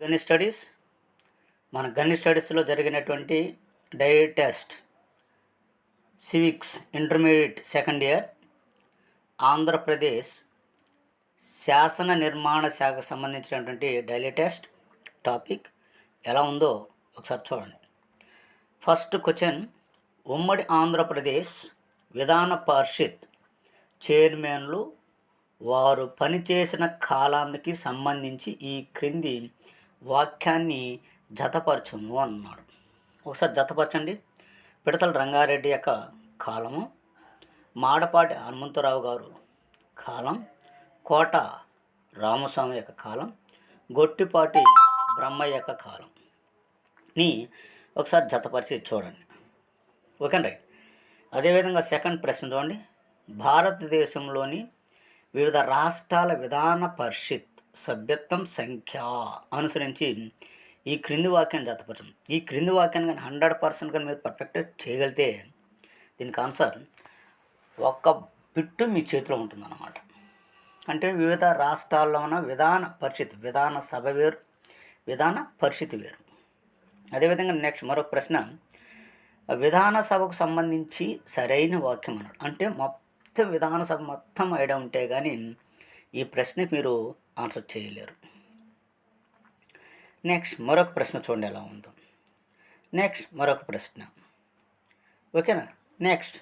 Gun studies. మన గని స్టడీస్లో జరిగినటువంటి daily test civics intermediate second year Andhra Pradesh శాసన నిర్మాణ శాఖకు సంబంధించినటువంటి డైలీ టెస్ట్ టాపిక్ ఎలా ఉందో ఒకసారి చూడండి. ఫస్ట్ క్వశ్చన్ ఉమ్మడి ఆంధ్రప్రదేశ్ విధాన పరిషత్ చైర్మన్లు వారు పనిచేసిన కాలానికి సంబంధించి ఈ క్రింది వాక్యాన్ని జతపరచును అన్నాడు. ఒకసారి జతపరచండి. పిడతల రంగారెడ్డి యొక్క కాలము మాడపాటి హనుమంతరావు గారు కాలం కోట రామస్వామి యొక్క కాలం గొట్టిపాటి బ్రహ్మయ్య యొక్క కాలం. ని ఒకసారి జతపరిచి చూడండి. ఓకే రైట్ అదేవిధంగా సెకండ్ ప్రశ్న చూడండి. భారతదేశంలోని వివిధ రాష్ట్రాల విధాన పరిషత్ సభ్యత్వం సంఖ్య అనుసరించి ఈ క్రింది వాక్యాన్ని జతపరచం ఈ క్రింది వాక్యాన్ని కానీ హండ్రెడ్ పర్సెంట్ కానీ మీరు పర్ఫెక్ట్ చేయగలిగితే దీనికి ఆన్సర్ ఒక్క బిట్టు మీ చేతిలో ఉంటుందన్నమాట. అంటే వివిధ రాష్ట్రాల్లో ఉన్న విధాన పరిషత్ విధాన సభ వేరు విధాన పరిషత్ వేరు. అదేవిధంగా నెక్స్ట్ మరొక ప్రశ్న విధాన సభకు సంబంధించి సరైన వాక్యం అన్నాడు. అంటే మొత్తం విధాన సభ మొత్తం ఐడియా ఉంటే కానీ ఈ ప్రశ్నకి మీరు ఆన్సర్ చేయలేరు. నెక్స్ట్ మరొక ప్రశ్న చూడండి ఎలా ఉందో. నెక్స్ట్ మరొక ప్రశ్న. ఓకేనా? నెక్స్ట్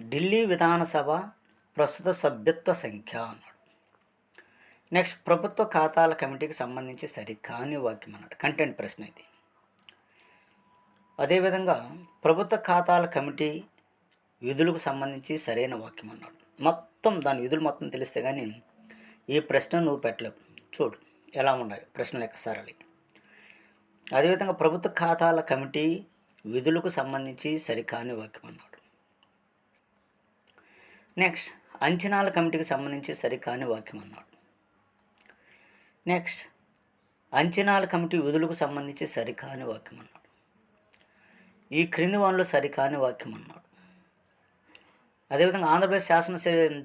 ఢిల్లీ విధానసభ ప్రస్తుత సభ్యత్వ సంఖ్య అన్నాడు. నెక్స్ట్ ప్రభుత్వ ఖాతాల కమిటీకి సంబంధించి సరికాని వాక్యం అన్నాడు. కంటెంట్ ప్రశ్న ఇది. అదేవిధంగా ప్రభుత్వ ఖాతాల కమిటీ విధులకు సంబంధించి సరైన వాక్యం అన్నాడు. మొత్తం దాని విధులు మొత్తం తెలిస్తే కానీ ఈ ప్రశ్న నువ్వు పెట్టలేవు. చూడు ఎలా ఉన్నాయి ప్రశ్నలు ఎక్కసారాలి అదేవిధంగా ప్రభుత్వ ఖాతాల కమిటీ విధులకు సంబంధించి సరికాని వాక్యం అన్నాడు. నెక్స్ట్ అంచనాల కమిటీకి సంబంధించి సరికాని వాక్యం అన్నాడు. నెక్స్ట్ అంచనాల కమిటీ విధులకు సంబంధించి సరికాని వాక్యం అన్నాడు. ఈ క్రింది వనలో సరికాని వాక్యం అన్నాడు. అదేవిధంగా ఆంధ్రప్రదేశ్ శాసన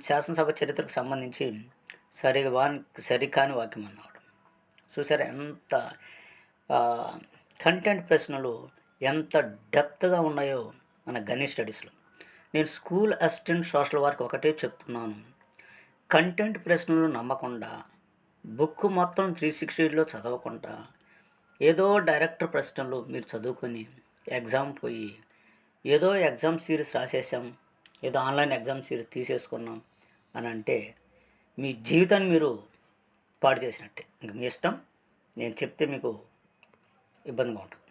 శాసనసభ చరిత్రకు సంబంధించి సరి వాన్ సరికాని వాక్యం అన్నాడు. చూసారా ఎంత కంటెంట్ ప్రశ్నలు ఎంత డెప్త్గా ఉన్నాయో మన గణి స్టడీస్లో నేను స్కూల్ అసిస్టెంట్ సోషల్ వర్క్ ఒకటే చెప్తున్నాను. కంటెంట్ ప్రశ్నలు నమ్మకుండా బుక్ మొత్తం త్రీ సిక్స్టీలో చదవకుండా ఏదో డైరెక్టర్ ప్రశ్నలు మీరు చదువుకొని ఎగ్జామ్ పోయి ఏదో ఎగ్జామ్ సిరీస్ రాసేసాం ఏదో ఆన్లైన్ ఎగ్జామ్ సిరీస్ తీసేసుకున్నాం అని అంటే మీ జీవితాన్ని మీరు పాడు చేసినట్టే. ఇంక మీ ఇష్టం నేను చెప్తే మీకు ఇబ్బందిగా ఉంటుంది.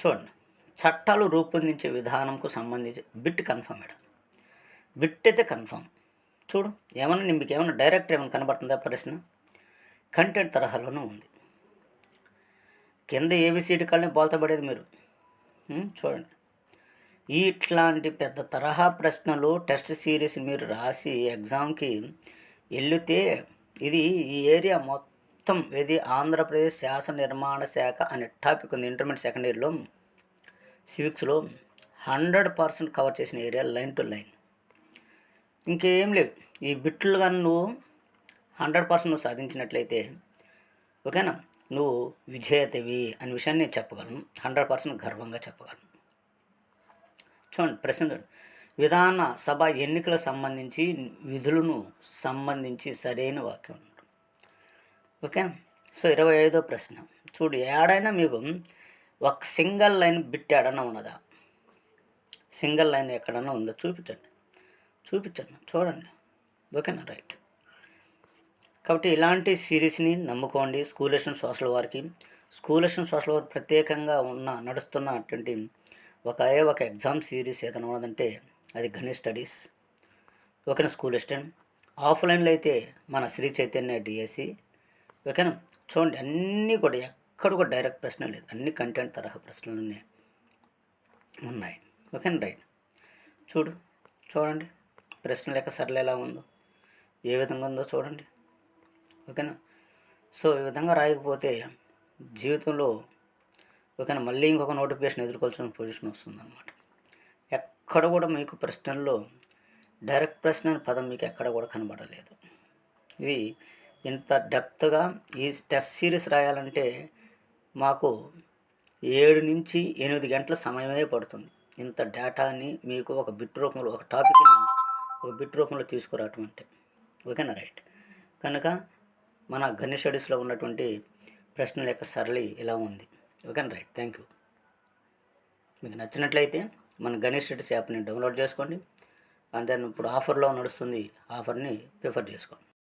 చూడండి చట్టాలు రూపొందించే విధానంకు సంబంధించి బిట్ కన్ఫర్మ్ ఇక్కడ. బిట్ అయితే కన్ఫర్మ్. చూడు ఏమన్నా నేను మీకు ఏమైనా డైరెక్ట్ ఏమైనా కనబడుతుందా ప్రశ్న? కంటెంట్ తరహాలోనూ ఉంది. కింద ఏబిసిడి కాళ్ళని బోల్తా మీరు. చూడండి. ఇట్లాంటి పెద్ద తరహా ప్రశ్నలు టెస్ట్ సిరీస్ మీరు రాసి ఎగ్జామ్కి వెళితే ఇది ఈ ఏరియా మొత్తం ఇది ఆంధ్రప్రదేశ్ శాసన నిర్మాణ శాఖ అనే టాపిక్ ఉంది. ఇంటర్మీడియట్ సెకండ్ ఇయర్లో సివిక్స్లో హండ్రెడ్ పర్సెంట్ కవర్ చేసిన ఏరియా లైన్ టు లైన్. ఇంకేం లేవు. ఈ బిట్లు కానీ నువ్వు హండ్రెడ్ పర్సెంట్ నువ్వు సాధించినట్లయితే ఓకేనా? నువ్వు విజేతవి అనే విషయాన్ని నేను చెప్పగలను. హండ్రెడ్ పర్సెంట్ గర్వంగా చెప్పగలను. చూడండి ప్రశ్న చూడండి విధాన సభ ఎన్నికలకు సంబంధించి విధులను సంబంధించి సరైన వాక్యం. ఓకే? సో ఇరవై ఐదో ప్రశ్న. చూడు ఏడైనా మీకు ఒక సింగిల్ లైన్ బిట్ ఏడన్నా ఉన్నదా? సింగిల్ లైన్ ఎక్కడన్నా ఉందా? చూపించండి. చూపించండి. చూడండి. ఓకేనా? రైట్. కాబట్టి ఇలాంటి సిరీస్ని నమ్ముకోండి. స్కూల్ సోషల్ వారికి. స్కూల్ సోషల్ వారు ప్రత్యేకంగా ఉన్న నడుస్తున్నటువంటి ఒక ఏ ఒక ఎగ్జామ్ సిరీస్ ఏదైనా ఉన్నదంటే అది గణేష్ స్టడీస్ ఓకేనా స్కూల్ అసిస్టెంట్ ఆఫ్లైన్లో అయితే మన శ్రీ చైతన్య డిఎస్సి ఓకేనా? చూడండి అన్నీ కూడా ఎక్కడ కూడా డైరెక్ట్ ప్రశ్న లేదు. అన్ని కంటెంట్ తరహా ప్రశ్నలు ఉన్నాయి. ఉన్నాయి ఓకేనా? రైట్. చూడు చూడండి. ప్రశ్న లేక సరళ ఎలా ఉందో ఏ విధంగా ఉందో చూడండి. ఓకేనా? సో ఈ విధంగా రాయకపోతే జీవితంలో ఓకేనా? మళ్ళీ ఇంకొక నోటిఫికేషన్ ఎదుర్కోవాల్సిన పొజిషన్ వస్తుందన్నమాట. ఎక్కడ కూడా మీకు ప్రశ్నల్లో డైరెక్ట్ ప్రశ్న అనే పదం మీకు ఎక్కడ కూడా కనబడలేదు. ఇది ఇంత డెప్త్గా ఈ టెస్ట్ సిరీస్ రాయాలంటే మాకు ఏడు నుంచి ఎనిమిది గంటల సమయమే పడుతుంది. ఇంత డేటాని మీకు ఒక బిట్ రూపంలో ఒక టాపిక్ని ఒక బిట్ రూపంలో తీసుకురావటం అంటే. ఓకేనా? రైట్. కనుక మన గణిత స్టడీస్లో ఉన్నటువంటి ప్రశ్నల యొక్క సరళి ఇలా ఉంది. ఓకేనా రైట్. Thank you. మీకు నచ్చినట్లయితే మన గణేష్ రెడ్డి యాప్ని డౌన్లోడ్ చేసుకోండి. అండ్ దెన్ ఇప్పుడు ఆఫర్లో నడుస్తుంది ఆఫర్ని ప్రిఫర్ చేసుకోండి.